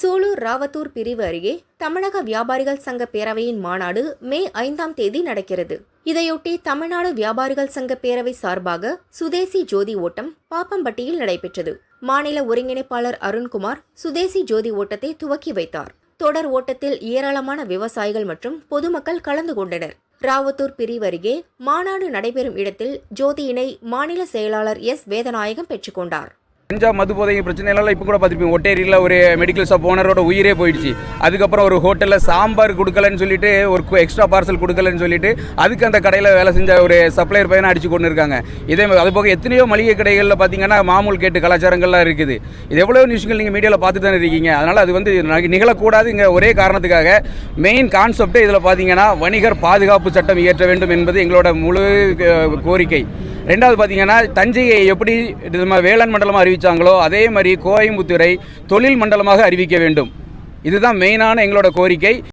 சூலூர் ராவத்தூர் பிரிவு அருகே தமிழக வியாபாரிகள் சங்க பேரவையின் மாநாடு மே ஐந்தாம் தேதி நடக்கிறது. இதையொட்டி தமிழ்நாடு வியாபாரிகள் சங்க பேரவை சார்பாக சுதேசி ஜோதி ஓட்டம் பாப்பம்பட்டியில் நடைபெற்றது. மாநில ஒருங்கிணைப்பாளர் அருண்குமார் சுதேசி ஜோதி ஓட்டத்தை துவக்கி வைத்தார். தொடர் ஓட்டத்தில் ஏராளமான விவசாயிகள் மற்றும் பொதுமக்கள் கலந்து கொண்டனர். ராவத்தூர் பிரிவு அருகே மாநாடு நடைபெறும் இடத்தில் ஜோதியினை மாநில செயலாளர் எஸ். வேதநாயகம் பெற்றுக்கொண்டார் கஞ்சா மது போதை பிரச்சனைலாம் இப்போ கூட பார்த்துருப்பீங்க. ஒட்டேரியில் ஒரு மெடிக்கல் ஷாப் ஓனரோட உயிரே போயிடுச்சு. அதுக்கப்புறம் ஒரு ஹோட்டலில் சாம்பார் கொடுக்கலன்னு சொல்லிட்டு ஒரு எக்ஸ்ட்ரா பார்சல் கொடுக்கலன்னு சொல்லிட்டு அதுக்கு அந்த கடையில் வேலை செஞ்ச ஒரு சப்ளையர் பையனை அடிச்சு கொண்டு இருக்காங்க. இதே மாதிரி அது போக எத்தனையோ மளிகை கடைகளில் பார்த்தீங்கன்னா மாமூல் கேட்டு கலாச்சாரங்கள்லாம் இருக்குது. இது எவ்வளோ நியூஸ்கள் நீங்கள் மீடியாவில் பார்த்து தானே இருக்கீங்க. அதனால் அது வந்து நிகழக்கூடாது நிகழக்கூடாதுங்கிற ஒரே காரணத்துக்காக மெயின் கான்செப்டே இதில் பார்த்தீங்கன்னா வணிகர் பாதுகாப்பு சட்டம் இயற்ற வேண்டும் என்பது எங்களோட முழு கோரிக்கை. ரெண்டாவது பார்த்தீங்கன்னா தஞ்சையை எப்படி நம்ம வேளாண் மண்டலமாக அறிவிச்சாங்களோ அதே மாதிரி கோயம்புத்தூரை தொழில் மண்டலமாக அறிவிக்க வேண்டும். இதுதான் மெயினான எங்களோட கோரிக்கை.